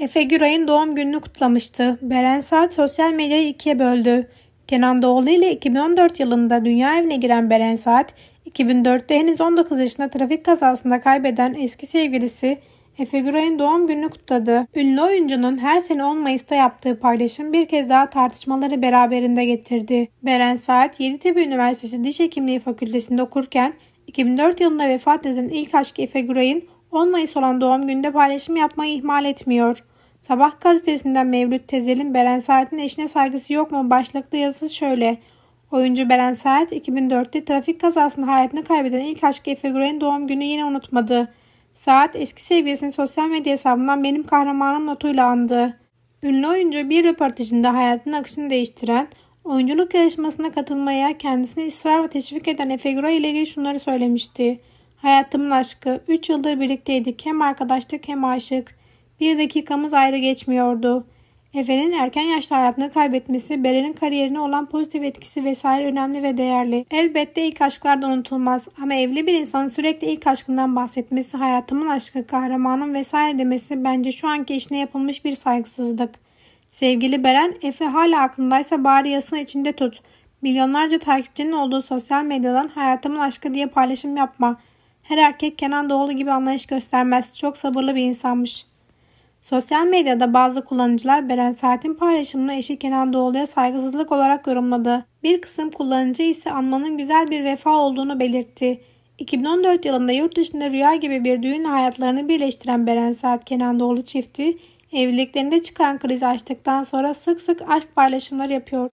Efe Güray'ın doğum gününü kutlamıştı. Beren Saat sosyal medyayı ikiye böldü. Kenan Doğulu ile 2014 yılında dünya evine giren Beren Saat, 2004'te henüz 19 yaşında trafik kazasında kaybeden eski sevgilisi Efe Güray'ın doğum gününü kutladı. Ünlü oyuncunun her sene 10 Mayıs'ta yaptığı paylaşım bir kez daha tartışmaları beraberinde getirdi. Beren Saat, Yeditepe Üniversitesi Diş Hekimliği Fakültesinde okurken 2004 yılında vefat eden ilk aşkı Efe Güray'ın 10 Mayıs olan doğum gününde paylaşım yapmayı ihmal etmiyor. Sabah gazetesinden Mevlüt Tezel'in Beren Saat'in eşine saygısı yok mu başlıklı yazısı şöyle. Oyuncu Beren Saat 2004'te trafik kazasında hayatını kaybeden ilk aşkı Efe Güray'ın doğum günü yine unutmadı. Saat eski sevgilisini sosyal medya hesabından benim kahramanım notuyla andı. Ünlü oyuncu bir röportajında hayatının akışını değiştiren, oyunculuk yarışmasına katılmaya kendisini ısrar ve teşvik eden Efe Güray ile ilgili şunları söylemişti. Hayatımın aşkı, 3 yıldır birlikteydik hem arkadaşlık hem aşık. Bir dakikamız ayrı geçmiyordu. Efe'nin erken yaşta hayatını kaybetmesi, Beren'in kariyerine olan pozitif etkisi vesaire önemli ve değerli. Elbette ilk aşklar da unutulmaz ama evli bir insanın sürekli ilk aşkından bahsetmesi, hayatımın aşkı, kahramanım vesaire demesi bence şu anki işine yapılmış bir saygısızlık. Sevgili Beren, Efe hala aklındaysa bari yasını içinde tut. Milyonlarca takipçinin olduğu sosyal medyadan hayatımın aşkı diye paylaşım yapma. Her erkek Kenan Doğulu gibi anlayış göstermez. Çok sabırlı bir insanmış. Sosyal medyada bazı kullanıcılar Beren Saat'in paylaşımını eşi Kenan Doğulu'ya saygısızlık olarak yorumladı. Bir kısım kullanıcı ise anmanın güzel bir vefa olduğunu belirtti. 2014 yılında yurt dışında rüya gibi bir düğünle hayatlarını birleştiren Beren Saat Kenan Doğulu çifti evliliklerinde çıkan krizi açtıktan sonra sık sık aşk paylaşımları yapıyor.